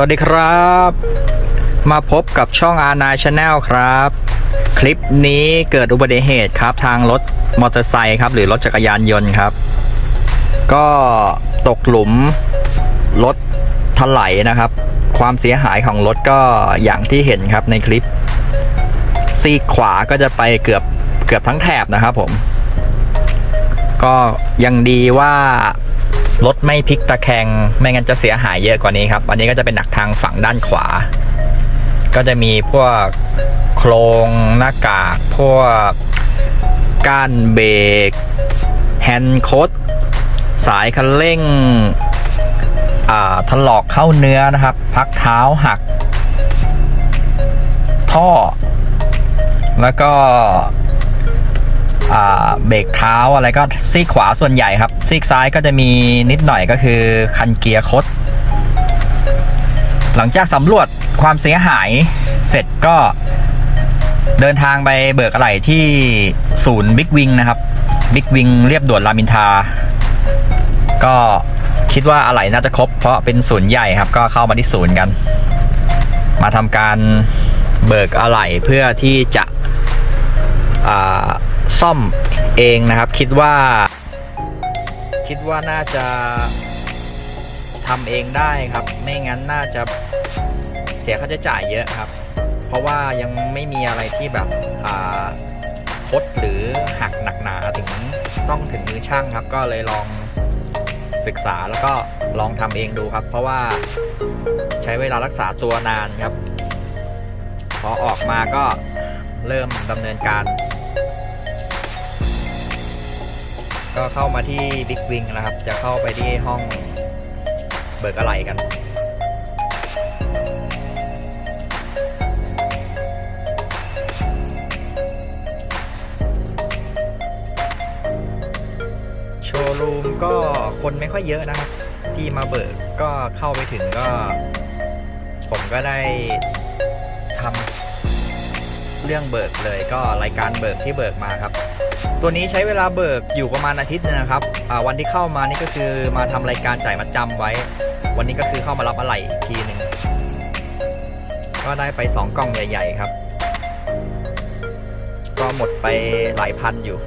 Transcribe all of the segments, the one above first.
วัสดีครับ มาพบกับช่อง R9 Channel ครับ คลิปนี้เกิดอุบัติเหตุครับทางรถมอเตอร์ไซค์ครับ หรือรถจักรยานยนต์ครับ ก็ตกหลุมรถถลายนะครับ ความเสียหายของรถก็อย่างที่เห็นครับในคลิป ซีขวาก็จะไปเกือบเกือบทั้งแถบนะครับผม ก็ยังดีว่า รถไม่พลิกตะแคง ไม่งั้นจะเสียหายเยอะกว่านี้ครับ อันนี้ก็จะเป็นหนักทางฝั่งด้านขวา ก็จะมีพวกโครงหน้ากาก พวกก้านเบรกแฮนด์โคดสายคันเร่งอ่าถลอกเข้าเนื้อนะครับ พักเท้าหัก ท่อ แล้วก็ เบรกเท้าอะไรก็ซีกขวาส่วนใหญ่ครับ ซีกซ้ายก็จะมีนิดหน่อยก็คือคันเกียร์คด หลังจากสำรวจความเสียหายเสร็จก็เดินทางไปเบิกอะไหล่ที่ศูนย์บิ๊กวิงนะครับบิ๊กวิงเรียบด่วนรามินทา ก็คิดว่าอะไหล่น่าจะครบ เพราะเป็นศูนย์ใหญ่ครับ ก็เข้ามาที่ศูนย์กัน มาทำการเบิกอะไหล่เพื่อที่จะอ่า ซ่อมเองนะครับ คิดว่า คิดว่าน่าจะทำเองได้ครับ ไม่งั้นน่าจะเสียค่าใช้จ่ายเยอะครับ เพราะว่ายังไม่มีอะไรที่แบบอ่าคดหรือหักหนักหนาถึงต้องถึงมือช่างครับ ก็เลยลองศึกษาแล้วก็ลองทำเองดูครับ เพราะว่าใช้เวลารักษาตัวนานครับ พอออกมาก็เริ่มดำเนินการ ก็เข้ามาที่บิ๊กวิงนะครับ จะเข้าไปที่ห้องเบิกอะไหล่กัน โชว์รูมก็คนไม่ค่อยเยอะนะครับ ที่มาเบิกก็เข้าไปถึงก็ ผมก็ได้ทำเรื่องเบิกเลยก็รายการเบิกที่เบิกมาครับ ตัวนี้ใช้เวลาเบิกอยู่ประมาณอาทิตย์นึงนะครับอ่าวันที่เข้ามานี่ก็คือมาทำรายการจ่ายมัดจำไว้ วันนี้ก็คือเข้ามารับอะไหล่อีกทีหนึ่งก็ได้ไป 2 กล่องใหญ่ ๆ ครับ ก็หมดไปหลายพันอยู่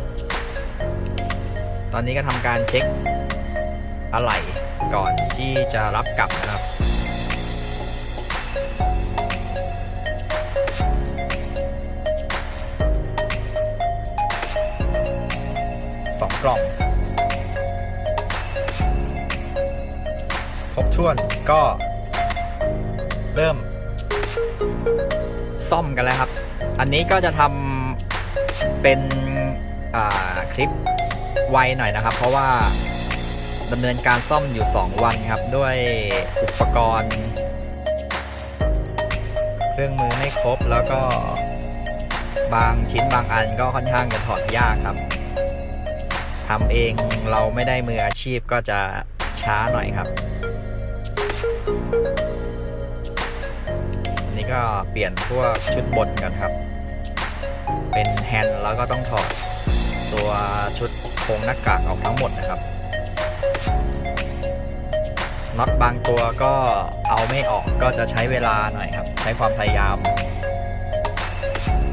ตอนนี้ก็ทำการเช็คอะไหล่ก่อนที่จะรับกลับนะครับ กล่อง ครบถ้วนก็ เริ่ม ซ่อมกันแล้วครับ อันนี้ก็จะทำเป็นอ่าคลิปไวหน่อยนะครับ เพราะว่าดำเนินการซ่อมอยู่ 2 วันครับ ด้วยอุปกรณ์เครื่องมือไม่ครบแล้วก็บางชิ้นบางอันก็ค่อนข้างจะถอดยากครับ ทำเองเราไม่ได้มืออาชีพก็จะช้าหน่อยครับ อันนี้ก็เปลี่ยนพวกชุดบนกันครับ เป็นแฮนด์แล้วก็ต้องถอดตัวชุดโครงหน้ากากออกทั้งหมดนะครับน็อตบางตัวก็เอาไม่ออกก็จะใช้เวลาหน่อยครับ ใช้ความพยายาม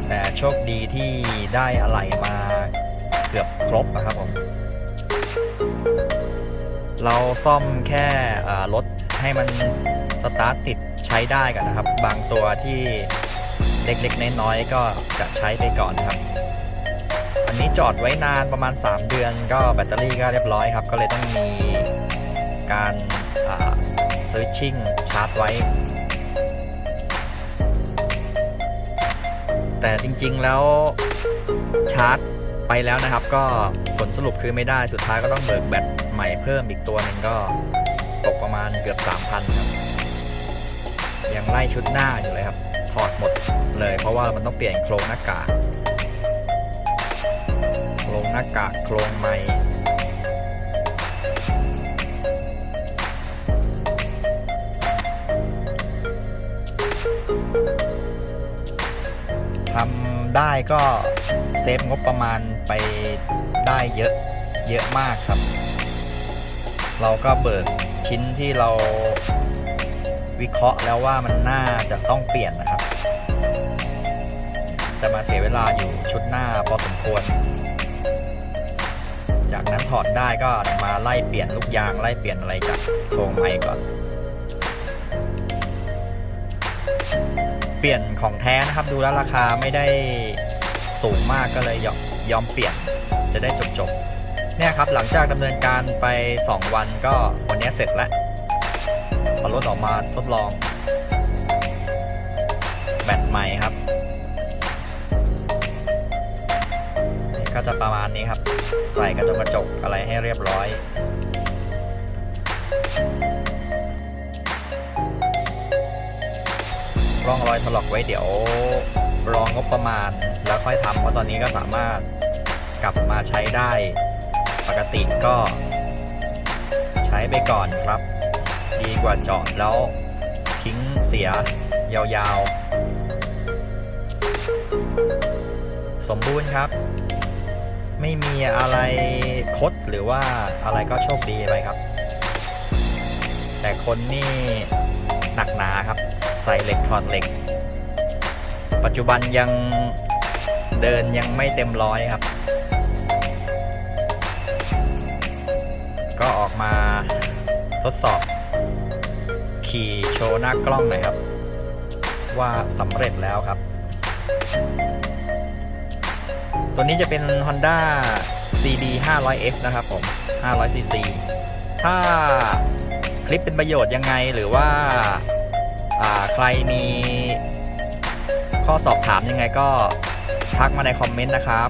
แต่โชคดีที่ได้อะไรมา เกือบครบนะครับผม เราซ่อมแค่รถให้มันสตาร์ทติดใช้ได้กันนะครับ บางตัวที่เล็กๆ น้อยๆ ก็จะใช้ไปก่อนครับ อันนี้จอดไว้นานประมาณ 3 เดือน ก็แบตเตอรี่ก็เรียบร้อยครับ ก็เลยต้องมีการสวิตชิ่งชาร์จไว้ แต่จริงๆแล้วชาร์จ ไปแล้วนะครับ ก็ผลสรุปคือไม่ได้สุดท้ายก็ต้องเบิกแบตใหม่เพิ่มอีกตัวหนึ่งก็ตกประมาณเกือบ 3,000ครับยังไล่ชุดหน้าอยู่เลยครับ ถอดหมดเลยเพราะว่ามันต้องเปลี่ยนโครงหน้ากากโครงหน้ากากโครงไม้ทำได้ก็ เซฟงบประมาณไปได้เยอะเยอะมากครับ เราก็เบิกชิ้นที่เราวิเคราะห์แล้วว่ามันน่าจะต้องเปลี่ยนนะครับ จะมาเสียเวลาอยู่ชุดหน้าพอสมควร จากนั้นถอดได้ก็มาไล่เปลี่ยนลูกยางไล่เปลี่ยนอะไรจากโครงใหม่ก่อน เปลี่ยนของแท้นะครับดูแล้วราคาไม่ได้ สูงมากก็เลยยอมเปลี่ยนจะได้จบจบๆเนี่ยครับหลังจากดำเนินการไป 2 วันก็วันนี้เสร็จแล้วเอรถออกมาทดลอง แบตใหม่ครับก็จะประมาณนี้ครับ ใส่กระจกกระจกอะไรให้เรียบร้อย ร่องรอยถลอกไว้เดี๋ยวรองงบประมาณแล้วค่อยทำเพราะตอนนี้ก็สามารถกลับมาใช้ได้ปกติก็ ใช้ไปก่อนครับ ดีกว่าเจาะแล้วทิ้งเสียยาวๆ สมบูรณ์ครับ ไม่มีอะไรคดหรือว่าอะไรก็โชคดีไปครับ แต่คนนี่หนักหนาครับ ใส่เหล็กถอดเหล็ก ปัจจุบันยังเดินยังไม่เต็มร้อยครับ ก็ออกมาทดสอบ ขี่โชว์หน้ากล้องหน่อยครับ ว่าสำเร็จแล้วครับ ตัวนี้จะเป็น Honda CB 500F นะครับผม 500cc ถ้า คลิปเป็นประโยชน์ยังไง หรือว่าาใครมีข้อสอบถามยังไงก็ทักมาในคอมเมนต์นะครับ